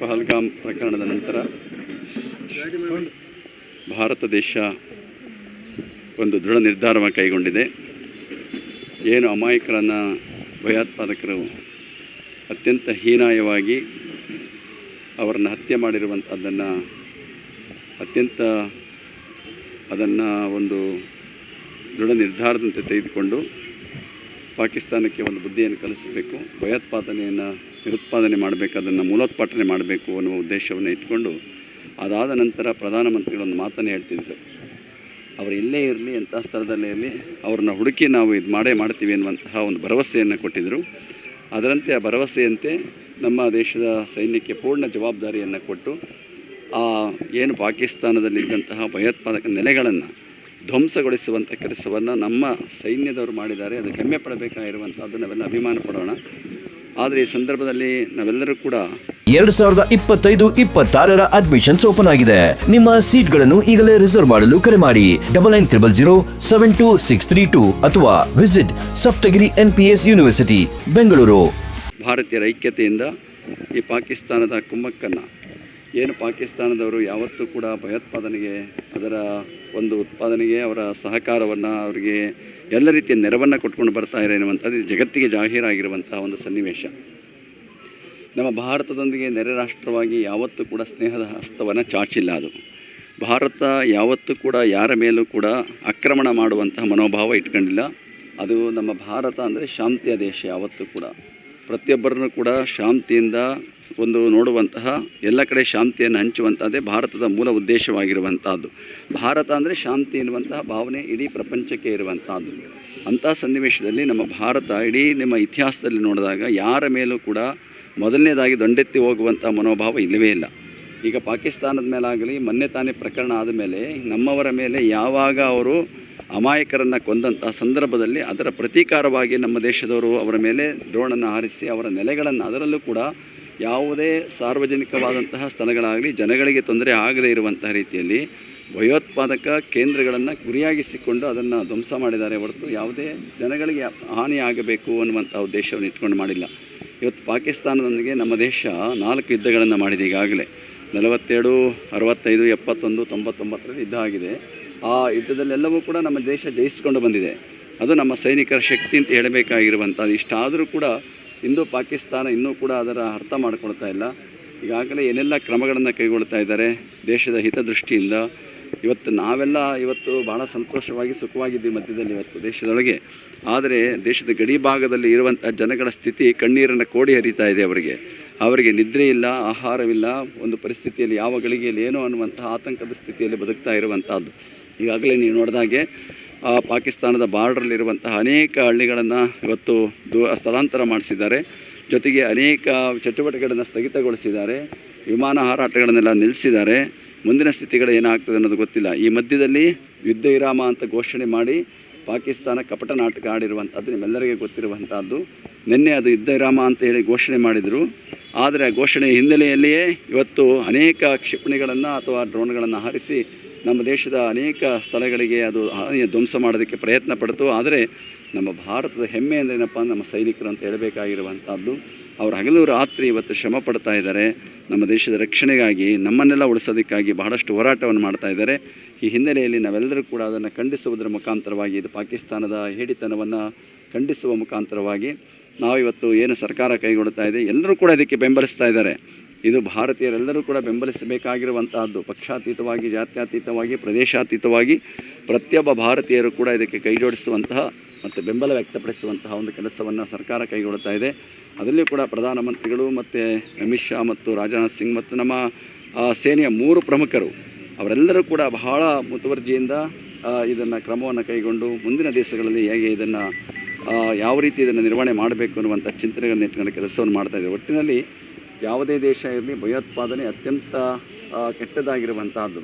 ಪಹಲ್ಗಾಮ್ ಪ್ರಕರಣದ ನಂತರ ಭಾರತ ದೇಶ ಒಂದು ದೃಢ ನಿರ್ಧಾರವನ್ನು ಕೈಗೊಂಡಿದೆ. ಏನು ಅಮಾಯಕರನ್ನು ಭಯೋತ್ಪಾದಕರು ಅತ್ಯಂತ ಹೀನಾಯವಾಗಿ ಅವರನ್ನು ಹತ್ಯೆ ಮಾಡಿರುವಂಥದ್ದನ್ನು ಅತ್ಯಂತ ಅದನ್ನು ಒಂದು ದೃಢ ನಿರ್ಧಾರದಂತೆ ತೆಗೆದುಕೊಂಡು ಪಾಕಿಸ್ತಾನಕ್ಕೆ ಒಂದು ಬುದ್ಧಿಯನ್ನು ಕಲಿಸಬೇಕು, ಭಯೋತ್ಪಾದನೆಯನ್ನು ನಿರುತ್ಪಾದನೆ ಮಾಡಬೇಕು, ಅದನ್ನು ಮೂಲೋತ್ಪಾಟನೆ ಮಾಡಬೇಕು ಅನ್ನುವ ಉದ್ದೇಶವನ್ನು ಇಟ್ಕೊಂಡು ಅದಾದ ನಂತರ ಪ್ರಧಾನಮಂತ್ರಿಗಳೊಂದು ಮಾತನ್ನು ಹೇಳ್ತಿದ್ರು. ಅವರು ಇಲ್ಲೇ ಇರಲಿ, ಎಂಥ ಸ್ಥಳದಲ್ಲೇ ಇರಲಿ, ಅವ್ರನ್ನ ಹುಡುಕಿ ನಾವು ಇದು ಮಾಡೇ ಮಾಡ್ತೀವಿ ಅನ್ನುವಂತಹ ಒಂದು ಭರವಸೆಯನ್ನು ಕೊಟ್ಟಿದ್ದರು ಅದರಂತೆ ಆ ಭರವಸೆಯಂತೆ ನಮ್ಮ ದೇಶದ ಸೈನ್ಯಕ್ಕೆ ಪೂರ್ಣ ಜವಾಬ್ದಾರಿಯನ್ನು ಕೊಟ್ಟು ಆ ಏನು ಪಾಕಿಸ್ತಾನದಲ್ಲಿದ್ದಂತಹ ಭಯೋತ್ಪಾದಕ ನೆಲೆಗಳನ್ನು ಧ್ವಂಸಗೊಳಿಸುವಂಥ ಕೆಲಸವನ್ನು ನಮ್ಮ ಸೈನ್ಯದವರು ಮಾಡಿದ್ದಾರೆ. ಅದು ಹೆಮ್ಮೆ ಪಡಬೇಕಾಗಿರುವಂಥದ್ದು ನಾವೆಲ್ಲ ಅಭಿಮಾನ ಪಡೋಣ. ಆದರೆ ಈ ಸಂದರ್ಭದಲ್ಲಿ ನಾವೆಲ್ಲರೂ ಕೂಡ ಎರಡು ಸಾವಿರದ ಇಪ್ಪತ್ತೈದು ಇಪ್ಪತ್ತಾರರ ಅಡ್ಮಿಷನ್ಸ್ ಓಪನ್ ಆಗಿದೆ. ನಿಮ್ಮ ಸೀಟ್ಗಳನ್ನು ಈಗಲೇ ರಿಸರ್ವ್ ಮಾಡಲು ಕರೆ ಮಾಡಿ. Double nine triple zero seven two six three two ಅಥವಾ visit Saptagiri N P S university Bengaluru. ಭಾರತೀಯರ ಐಕ್ಯತೆಯಿಂದ ಈ ಪಾಕಿಸ್ತಾನದ ಕುಮ್ಮಕ್ಕನ್ನು ಏನು ಪಾಕಿಸ್ತಾನದವರು ಯಾವತ್ತೂ ಕೂಡ ಭಯೋತ್ಪಾದನೆಗೆ ಅದರ ಒಂದು ಉತ್ಪಾದನೆಗೆ ಅವರ ಸಹಕಾರವನ್ನು ಅವರಿಗೆ ಎಲ್ಲ ರೀತಿಯ ನೆರವನ್ನು ಕೊಟ್ಕೊಂಡು ಬರ್ತಾ ಅನ್ನುವಂಥದ್ದು ಜಗತ್ತಿಗೆ ಜಾಹೀರಾಗಿರುವಂಥ ಒಂದು ಸನ್ನಿವೇಶ. ನಮ್ಮ ಭಾರತದೊಂದಿಗೆ ನೆರೆ ರಾಷ್ಟ್ರವಾಗಿ ಯಾವತ್ತೂ ಕೂಡ ಸ್ನೇಹದ ಹಸ್ತವನ್ನು ಚಾಚಿಲ್ಲ ಅದು. ಭಾರತ ಯಾವತ್ತೂ ಕೂಡ ಯಾರ ಮೇಲೂ ಕೂಡ ಆಕ್ರಮಣ ಮಾಡುವಂತಹ ಮನೋಭಾವ ಇಟ್ಕೊಂಡಿಲ್ಲ. ಅದು ನಮ್ಮ ಭಾರತ ಅಂದರೆ ಶಾಂತಿಯ ದೇಶ ಯಾವತ್ತೂ ಕೂಡ. ಪ್ರತಿಯೊಬ್ಬರನ್ನು ಕೂಡ ಶಾಂತಿಯಿಂದ ಒಂದು ನೋಡುವಂತಹ ಎಲ್ಲ ಕಡೆ ಶಾಂತಿಯನ್ನು ಹಂಚುವಂಥದ್ದೇ ಭಾರತದ ಮೂಲ ಉದ್ದೇಶವಾಗಿರುವಂಥದ್ದು. ಭಾರತ ಅಂದರೆ ಶಾಂತಿ ಎನ್ನುವಂತಹ ಭಾವನೆ ಇಡೀ ಪ್ರಪಂಚಕ್ಕೆ ಇರುವಂಥದ್ದು. ಅಂಥ ಸನ್ನಿವೇಶದಲ್ಲಿ ನಮ್ಮ ಭಾರತ ಇಡೀ ನಿಮ್ಮ ಇತಿಹಾಸದಲ್ಲಿ ನೋಡಿದಾಗ ಯಾರ ಮೇಲೂ ಕೂಡ ಮೊದಲನೇದಾಗಿ ದಂಡೆತ್ತಿ ಹೋಗುವಂಥ ಮನೋಭಾವ ಇಲ್ಲವೇ ಇಲ್ಲ. ಈಗ ಪಾಕಿಸ್ತಾನದ ಮೇಲಾಗಲಿ, ಮೊನ್ನೆ ತಾನೇ ಪ್ರಕರಣ ಆದಮೇಲೆ ನಮ್ಮವರ ಮೇಲೆ ಯಾವಾಗ ಅವರು ಅಮಾಯಕರನ್ನು ಕೊಂದಂಥ ಸಂದರ್ಭದಲ್ಲಿ ಅದರ ಪ್ರತೀಕಾರವಾಗಿ ನಮ್ಮ ದೇಶದವರು ಅವರ ಮೇಲೆ ಡ್ರೋಣನ್ನು ಹಾರಿಸಿ ಅವರ ನೆಲೆಗಳನ್ನು ಅದರಲ್ಲೂ ಕೂಡ ಯಾವುದೇ ಸಾರ್ವಜನಿಕವಾದಂತಹ ಸ್ಥಳಗಳಾಗಲಿ ಜನಗಳಿಗೆ ತೊಂದರೆ ಆಗದೇ ಇರುವಂತಹ ರೀತಿಯಲ್ಲಿ ಭಯೋತ್ಪಾದಕ ಕೇಂದ್ರಗಳನ್ನು ಗುರಿಯಾಗಿಸಿಕೊಂಡು ಅದನ್ನು ಧ್ವಂಸ ಮಾಡಿದ್ದಾರೆ ಹೊರತು ಯಾವುದೇ ಜನಗಳಿಗೆ ಹಾನಿಯಾಗಬೇಕು ಅನ್ನುವಂಥ ಉದ್ದೇಶವನ್ನು ಇಟ್ಕೊಂಡು ಮಾಡಿಲ್ಲ. ಇವತ್ತು ಪಾಕಿಸ್ತಾನದೊಂದಿಗೆ ನಮ್ಮ ದೇಶ ನಾಲ್ಕು ಯುದ್ಧಗಳನ್ನು ಮಾಡಿದೆ ಈಗಾಗಲೇ. ನಲವತ್ತೆರಡು, ಅರವತ್ತೈದು, ಎಪ್ಪತ್ತೊಂದು, ತೊಂಬತ್ತೊಂಬತ್ತರಲ್ಲಿ ಯುದ್ಧ ಆಗಿದೆ. ಆ ಯುದ್ಧದಲ್ಲೆಲ್ಲವೂ ಕೂಡ ನಮ್ಮ ದೇಶ ಜಯಿಸಿಕೊಂಡು ಬಂದಿದೆ. ಅದು ನಮ್ಮ ಸೈನಿಕರ ಶಕ್ತಿ ಅಂತ ಹೇಳಬೇಕಾಗಿರುವಂಥದ್ದು. ಇಷ್ಟಾದರೂ ಕೂಡ ಇಂದು ಪಾಕಿಸ್ತಾನ ಇನ್ನೂ ಕೂಡ ಅದರ ಅರ್ಥ ಮಾಡಿಕೊಳ್ತಾ ಇಲ್ಲ. ಈಗಾಗಲೇ ಏನೆಲ್ಲ ಕ್ರಮಗಳನ್ನು ಕೈಗೊಳ್ತಾ ಇದ್ದಾರೆ ದೇಶದ ಹಿತದೃಷ್ಟಿಯಿಂದ. ಇವತ್ತು ನಾವೆಲ್ಲ ಇವತ್ತು ಭಾಳ ಸಂತೋಷವಾಗಿ, ಸುಖವಾಗಿದ್ದೀವಿ ಮಧ್ಯದಲ್ಲಿ ಇವತ್ತು ದೇಶದೊಳಗೆ. ಆದರೆ ದೇಶದ ಗಡಿ ಭಾಗದಲ್ಲಿ ಇರುವಂಥ ಜನಗಳ ಸ್ಥಿತಿ ಕಣ್ಣೀರನ್ನು ಕೋಡಿ ಹರಿತಾ ಇದೆ ಅವರಿಗೆ. ಅವರಿಗೆ ನಿದ್ರೆ ಇಲ್ಲ, ಆಹಾರವಿಲ್ಲ, ಒಂದು ಪರಿಸ್ಥಿತಿಯಲ್ಲಿ ಯಾವ ಗಳಿಗೆಯಲ್ಲಿ ಏನೋ ಅನ್ನುವಂಥ ಆತಂಕದ ಸ್ಥಿತಿಯಲ್ಲಿ ಬದುಕ್ತಾ ಇರುವಂಥದ್ದು ಈಗಾಗಲೇ ನೀವು ನೋಡಿದಾಗೆ ಆ ಪಾಕಿಸ್ತಾನದ ಬಾರ್ಡ್ರಲ್ಲಿರುವಂತಹ ಅನೇಕ ಹಳ್ಳಿಗಳನ್ನು ಇವತ್ತು ದೂ, ಸ್ಥಳಾಂತರ ಮಾಡಿಸಿದ್ದಾರೆ. ಜೊತೆಗೆ ಅನೇಕ ಚಟುವಟಿಕೆಗಳನ್ನು ಸ್ಥಗಿತಗೊಳಿಸಿದ್ದಾರೆ. ವಿಮಾನ ಹಾರಾಟಗಳನ್ನೆಲ್ಲ ನಿಲ್ಲಿಸಿದ್ದಾರೆ. ಮುಂದಿನ ಸ್ಥಿತಿಗಳು ಏನಾಗ್ತದೆ ಅನ್ನೋದು ಗೊತ್ತಿಲ್ಲ. ಈ ಮಧ್ಯದಲ್ಲಿ ಯುದ್ಧ ವಿರಾಮ ಅಂತ ಘೋಷಣೆ ಮಾಡಿ ಪಾಕಿಸ್ತಾನ ಕಪಟ ನಾಟಕ ಆಡಿರುವಂಥದ್ದು ನಿಮ್ಮೆಲ್ಲರಿಗೆ ಗೊತ್ತಿರುವಂಥದ್ದು. ನಿನ್ನೆ ಅದು ಯುದ್ಧ ವಿರಾಮ ಅಂತ ಹೇಳಿ ಘೋಷಣೆ ಮಾಡಿದರು. ಆದರೆ ಆ ಘೋಷಣೆ ಹಿನ್ನೆಲೆಯಲ್ಲಿಯೇ ಇವತ್ತು ಅನೇಕ ಕ್ಷಿಪಣಿಗಳನ್ನು ಅಥವಾ ಡ್ರೋನ್ಗಳನ್ನು ಹಾರಿಸಿ ನಮ್ಮ ದೇಶದ ಅನೇಕ ಸ್ಥಳಗಳಿಗೆ ಅದು ಧ್ವಂಸ ಮಾಡೋದಕ್ಕೆ ಪ್ರಯತ್ನ ಪಡ್ತು. ಆದರೆ ನಮ್ಮ ಭಾರತದ ಹೆಮ್ಮೆ ಅಂದ್ರೇನಪ್ಪ ನಮ್ಮ ಸೈನಿಕರು ಅಂತ ಹೇಳಬೇಕಾಗಿರುವಂಥದ್ದು, ಅವರು ಹಗಲು ರಾತ್ರಿ ಇವತ್ತು ಶ್ರಮ ಪಡ್ತಾ ಇದ್ದಾರೆ. ನಮ್ಮ ದೇಶದ ರಕ್ಷಣೆಗಾಗಿ, ನಮ್ಮನ್ನೆಲ್ಲ ಉಳಿಸೋದಕ್ಕಾಗಿ ಬಹಳಷ್ಟು ಹೋರಾಟವನ್ನು ಮಾಡ್ತಾ ಇದ್ದಾರೆ. ಈ ಹಿನ್ನೆಲೆಯಲ್ಲಿ ನಾವೆಲ್ಲರೂ ಕೂಡ ಅದನ್ನು ಖಂಡಿಸುವುದರ ಮುಖಾಂತರವಾಗಿ, ಇದು ಪಾಕಿಸ್ತಾನದ ಹೇಡಿತನವನ್ನು ಖಂಡಿಸುವ ಮುಖಾಂತರವಾಗಿ, ನಾವಿವತ್ತು ಏನು ಸರ್ಕಾರ ಕೈಗೊಳ್ತಾ ಇದೆ, ಎಲ್ಲರೂ ಕೂಡ ಇದಕ್ಕೆ ಬೆಂಬಲಿಸ್ತಾ ಇದ್ದಾರೆ. ಇದು ಭಾರತೀಯರೆಲ್ಲರೂ ಕೂಡ ಬೆಂಬಲಿಸಬೇಕಾಗಿರುವಂತಹದ್ದು. ಪಕ್ಷಾತೀತವಾಗಿ, ಜಾತ್ಯಾತೀತವಾಗಿ, ಪ್ರದೇಶಾತೀತವಾಗಿ ಪ್ರತಿಯೊಬ್ಬ ಭಾರತೀಯರು ಕೂಡ ಇದಕ್ಕೆ ಕೈ ಜೋಡಿಸುವಂತಹ ಮತ್ತು ಬೆಂಬಲ ವ್ಯಕ್ತಪಡಿಸುವಂತಹ ಒಂದು ಕೆಲಸವನ್ನು ಸರ್ಕಾರ ಕೈಗೊಳ್ಳುತ್ತಾ ಇದೆ. ಅದರಲ್ಲೂ ಕೂಡ ಪ್ರಧಾನಮಂತ್ರಿಗಳು ಮತ್ತು ಅಮಿತ್ ಶಾ ಮತ್ತು ರಾಜನಾಥ್ ಸಿಂಗ್ ಮತ್ತು ನಮ್ಮ ಸೇನೆಯ ಮೂರು ಪ್ರಮುಖರು ಅವರೆಲ್ಲರೂ ಕೂಡ ಬಹಳ ಮುತುವರ್ಜಿಯಿಂದ ಇದನ್ನು ಕ್ರಮವನ್ನು ಕೈಗೊಂಡು ಮುಂದಿನ ದೇಶಗಳಲ್ಲಿ ಹೇಗೆ ಇದನ್ನು ಯಾವ ರೀತಿ ಇದನ್ನು ನಿರ್ವಹಣೆ ಮಾಡಬೇಕು ಅನ್ನುವಂಥ ಚಿಂತನೆಗಳನ್ನು ಇಟ್ಕೊಂಡು ಕೆಲಸವನ್ನು ಮಾಡ್ತಾ ಇದೆ. ಒಟ್ಟಿನಲ್ಲಿ ಯಾವುದೇ ದೇಶ ಇರಲಿ ಭಯೋತ್ಪಾದನೆ ಅತ್ಯಂತ ಕೆಟ್ಟದಾಗಿರುವಂತಹದ್ದು.